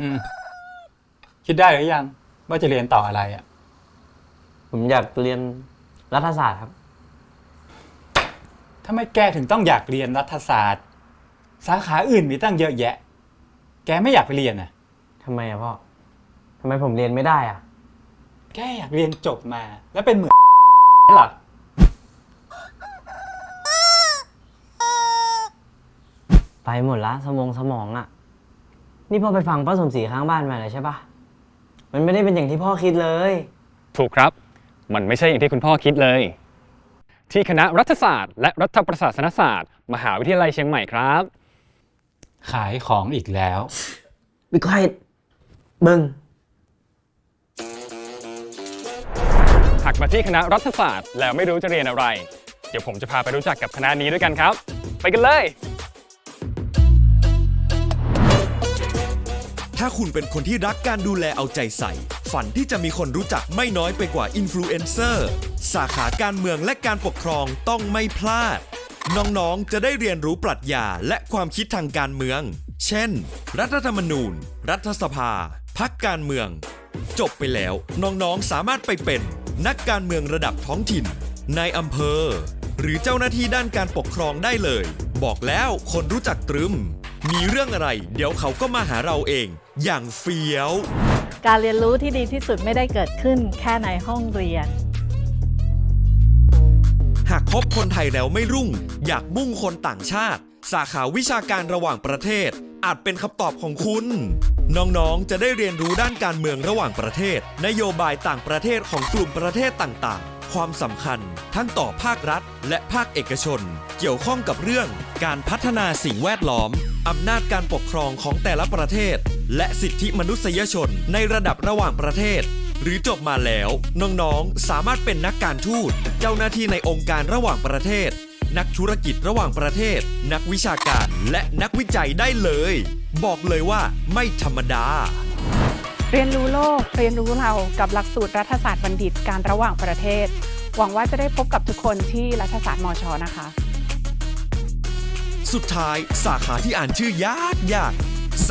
อืม คิดได้หรือยัง ว่าจะเรียนต่ออะไรอะ ผมอยากเรียนรัฐศาสตร์ครับทำไมแกถึงต้องอยากเรียนรัฐศาสตร์ สาขาอื่นมีตั้งเยอะแยะ แกไม่อยากไปเรียนอะ ทำไมอะพ่อ ทำไมผมเรียนไม่ได้อะแกอยากเรียนจบมา แล้วเป็นเหมือนเหรอไปหมดละสมองสมองอะ นี่พ่อไปฟังป้าสมศรีข้างบ้านมาเลยใช่ปะมันไม่ได้เป็นอย่างที่พ่อคิดเลย ถูกครับ มันไม่ใช่อย่างที่คุณพ่อคิดเลย ที่คณะรัฐศาสตร์ และรัฐประศาสนศาสตร์ มหาวิทยาลัยเชียงใหม่ครับ ขายของอีกแล้ว Be quiet เบิ้งหากมาที่คณะรัฐศาสตร์ แล้วไม่รู้จะเรียนอะไร เดี๋ยวผมจะพาไปรู้จักกับคณะนี้ด้วยกันครับ ไปกันเลย ถ้าคุณเป็นคนที่รักการดูแลเอาใจใส่ ฝันที่จะมีคนรู้จักไม่น้อยไปกว่าอินฟลูเอนเซอร์ สาขาการเมืองและการปกครองต้องไม่พลาด น้องๆ จะได้เรียนรู้ปรัชญาและความคิดทางการเมือง เช่น รัฐธรรมนูญ รัฐสภา พักการเมือง จบไปแล้ว น้องๆ สามารถไปเป็น นักการเมืองระดับท้องถิ่นนายอำเภอ หรือเจ้าหน้าที่ด้านการปกครองได้เลย บอกแล้วคนรู้จักตรึม มีเรื่องอะไร เดี๋ยวเขาก็มาหาเราเอง อย่างเฟี้ยว การเรียนรู้ที่ดีที่สุดไม่ได้เกิดขึ้นแค่ในห้องเรียน หากคบคนไทยแล้วไม่รุ่ง อยากมุ่งคนต่างชาติ สาขาวิชาการระหว่างประเทศ อาจเป็นคำตอบของคุณ น้องๆ จะได้เรียนรู้ด้านการเมืองระหว่างประเทศ นโยบายต่างประเทศของกลุ่มประเทศต่างๆ ความสำคัญ ทั้งต่อภาครัฐ และภาคเอกชน เกี่ยวข้องกับเรื่อง การพัฒนาสิ่งแวดล้อมอำนาจการปกครองของแต่ละประเทศ และสิทธิมนุษยชนในระดับระหว่างประเทศ หรือจบมาแล้ว น้องๆ สามารถเป็นนักการทูต เจ้าหน้าที่ในองค์การระหว่างประเทศ นักธุรกิจระหว่างประเทศ นักวิชาการและนักวิจัยได้เลย บอกเลยว่าไม่ธรรมดา เรียนรู้โลก เรียนรู้เรากับหลักสูตรรัฐศาสตร์บัณฑิตการระหว่างประเทศ หวังว่าจะได้พบกับทุกคนที่รัฐศาสตร์มชนะคะ สุดท้ายสาขาที่อ่านชื่อยากยาก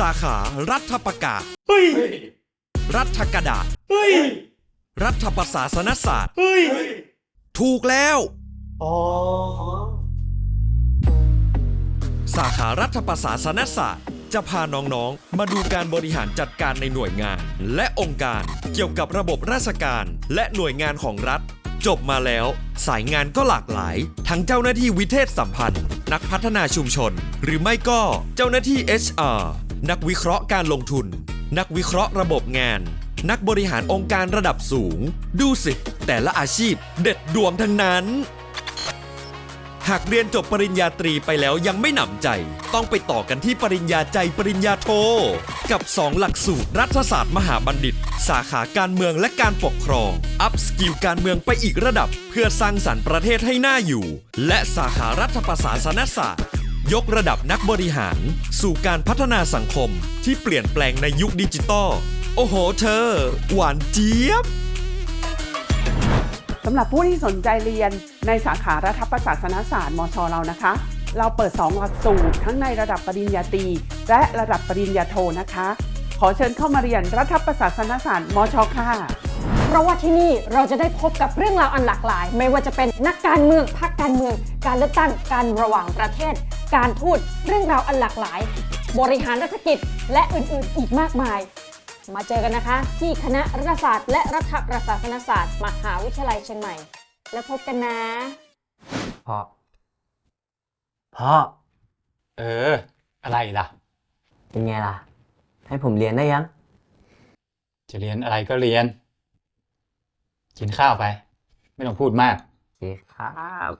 สาขารัฐประกาศรัฐกระดาษรัฐประศาสนศาสตร์ถูกแล้วสาขารัฐประศาสนศาสตร์ จะพาน้องๆ มาดูการบริหารจัดการในหน่วยงาน และองค์การเกี่ยวกับระบบราชการ และหน่วยงานของรัฐ จบมาแล้ว สายงานก็หลากหลาย ทั้งเจ้าหน้าที่วิเทศสัมพันธ์ นักพัฒนาชุมชน หรือไม่ก็เจ้าหน้าที่ HR นักวิเคราะห์การลงทุน นักวิเคราะห์ระบบงาน นักบริหารองค์การระดับสูง ดูสิ แต่ละอาชีพเด็ดดวงทั้งนั้น หากเรียนจบปริญญาตรีไปแล้วยังไม่หนำใจ ต้องไปต่อกันที่ปริญญาใจปริญญาโท กับ 2 หลักสูตรรัฐศาสตร์มหาบัณฑิต สาขาการเมืองและการปกครอง อัพสกิลการเมืองไปอีกระดับ เพื่อสร้างสรรค์ประเทศให้น่าอยู่ และสาขารัฐประศาสนศาสตร์ ยกระดับนักบริหาร สู่การพัฒนาสังคมที่เปลี่ยนแปลงในยุคดิจิตอลโอ้โหเธอ หวานเจี๊ยบสำหรับผู้ที่สนใจเรียนในสาขารัฐประศาสนศาสตร์มชเรานะคะ เราเปิด 2 หลักสูตร ทั้งในระดับปริญญาตรีและระดับปริญญาโทนะคะ ขอเชิญเข้ามาเรียนรัฐประศาสนศาสตร์มชค่ะเพราะว่าที่นี่เราจะได้พบกับเรื่องราวอันหลากหลาย ไม่ว่าจะเป็นนักการเมืองพรรคการเมือง การเลือกตั้งการระหว่างประเทศ การทูตเรื่องราวอันหลากหลาย บริหารรัฐกิจและอื่นๆ อีกมากมาย มาเจอกันนะคะ ที่คณะรัฐศาสตร์ และรัฐประศาสนศาสตร์ มหาวิทยาลัยเชียงใหม่ แล้วพบกันนะ พ่อ พ่อ เออ อะไรล่ะ เป็นไงล่ะ ให้ผมเรียนได้ยัง จะเรียนอะไรก็เรียน กินข้าวไป ไม่ต้องพูดมาก โอเคครับ